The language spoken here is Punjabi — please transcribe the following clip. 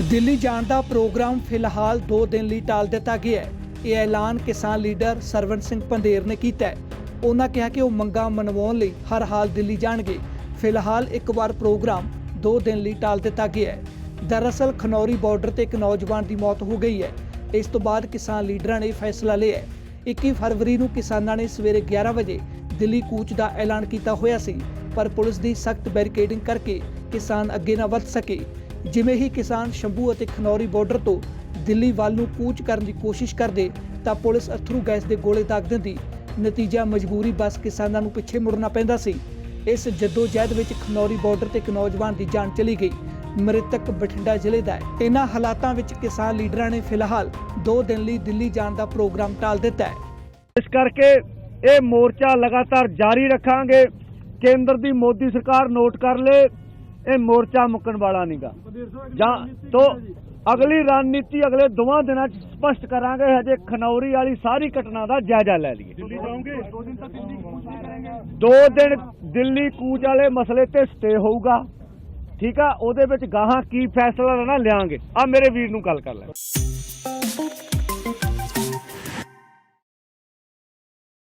ਦਿੱਲੀ ਜਾਣ ਦਾ ਪ੍ਰੋਗਰਾਮ ਫਿਲਹਾਲ 2 ਦਿਨ ਲਈ ਟਾਲ ਦਿੱਤਾ ਗਿਆ ਹੈ। ਇਹ ਐਲਾਨ ਕਿਸਾਨ ਲੀਡਰ ਸਰਵਨ ਸਿੰਘ ਪੰਧੇਰ ਨੇ ਕੀਤਾ ਹੈ। ਉਹਨਾਂ ਕਿਹਾ ਕਿ ਉਹ ਮੰਗਾਂ ਮਨਵਾਉਣ ਲਈ ਹਰ ਹਾਲ ਦਿੱਲੀ ਜਾਣਗੇ। ਫਿਲਹਾਲ ਇੱਕ ਵਾਰ ਪ੍ਰੋਗਰਾਮ 2 ਦਿਨ ਲਈ ਟਾਲ ਦਿੱਤਾ ਗਿਆ ਹੈ। ਦਰਅਸਲ ਖਨੌਰੀ ਬਾਰਡਰ ਤੇ ਇੱਕ ਨੌਜਵਾਨ ਦੀ ਮੌਤ ਹੋ ਗਈ ਹੈ। ਇਸ ਤੋਂ ਬਾਅਦ ਕਿਸਾਨ ਲੀਡਰਾਂ ਨੇ ਫੈਸਲਾ ਲਿਆ ਹੈ। 21 ਫਰਵਰੀ ਨੂੰ ਕਿਸਾਨਾਂ ਨੇ ਸਵੇਰੇ 11 ਵਜੇ ਦਿੱਲੀ ਕੂਚ ਦਾ ਐਲਾਨ ਕੀਤਾ ਹੋਇਆ ਸੀ। ਪਰ ਪੁਲਿਸ ਦੀ ਸਖਤ ਬੈਰੀਕੇਡਿੰਗ ਕਰਕੇ ਕਿਸਾਨ ਅੱਗੇ ਨਾ ਵੱਧ ਸਕੇ। ਜਿਵੇਂ ਹੀ ਕਿਸਾਨ ਸ਼ੰਭੂ ਅਤੇ ਖਨੌਰੀ ਬਾਰਡਰ ਤੋਂ ਦਿੱਲੀ ਵੱਲ ਨੂੰ ਕੂਚ ਕਰਨ ਦੀ ਕੋਸ਼ਿਸ਼ ਕਰਦੇ, ਤਾਂ ਪੁਲਿਸ ਅਥਰੂ ਗੈਸ ਦੇ ਗੋਲੇ ਦਾਗ ਦਿੰਦੀ। ਨਤੀਜਾ ਮਜਬੂਰੀ ਬਸ ਕਿਸਾਨਾਂ ਨੂੰ ਪਿੱਛੇ ਮੁੜਨਾ ਪੈਂਦਾ ਸੀ। ਇਸ ਜਹਿਦ ਵਿੱਚ ਖਨੌਰੀ ਬਾਰਡਰ ਤੇ ਇੱਕ ਨੌਜਵਾਨ ਦੀ ਜਾਨ ਚਲੀ ਗਈ। ਮ੍ਰਿਤਕ ਬਠਿੰਡਾ ਜ਼ਿਲ੍ਹੇ ਦਾ ਹੈ। ਇਹਨਾਂ ਹਾਲਾਤਾਂ ਵਿੱਚ ਕਿਸਾਨ ਲੀਡਰਾਂ ਨੇ ਫਿਲਹਾਲ 2 ਦਿਨ ਲਈ ਦਿੱਲੀ ਜਾਣ ਦਾ ਪ੍ਰੋਗਰਾਮ ਟਾਲ ਦਿੱਤਾ ਹੈ। ਇਸ ਕਰਕੇ ਇਹ ਮੋਰਚਾ ਲਗਾਤਾਰ ਜਾਰੀ ਰੱਖਾਂਗੇ। ਕੇਂਦਰ ਦੀ ਮੋਦੀ ਸਰਕਾਰ ਨੋਟ ਕਰ ਲੇ। ਇਹ ਮੋਰਚਾ ਮੁੱਕਣ ਵਾਲਾ ਨਹੀਂਗਾ ਜਾਂ ਤੋਂ ਅਗਲੀ ਰਣਨੀਤੀ ਅਗਲੇ ਦੋਵਾਂ ਦਿਨਾਂ 'ਚ ਸਪਸ਼ਟ ਕਰਾਂਗੇ ਹਜੇ ਖਨੌਰੀ ਵਾਲੀ ਸਾਰੀ ਘਟਨਾ ਦਾ ਜਾਇਜ਼ਾ ਲੈ ਲਈਏ। ਦਿੱਲੀ ਜਾਓਗੇ? ਦੋ ਦਿਨ ਤੱਕ ਦਿੱਲੀ ਕੂਚ ਨਹੀਂ ਕਰਾਂਗੇ ਦੋ ਦਿਨ ਦਿੱਲੀ ਕੂਚ ਵਾਲੇ ਮਸਲੇ ਤੇ ਸਟੇ ਹੋਊਗਾ। ਠੀਕ ਆ? ਉਹਦੇ ਵਿੱਚ ਗਾਹਾਂ ਕੀ ਫੈਸਲਾ ਲੈਣਾ ਲਿਆਂਗੇ। ਆ ਮੇਰੇ ਵੀਰ ਨੂੰ ਗੱਲ ਕਰ ਲੈ।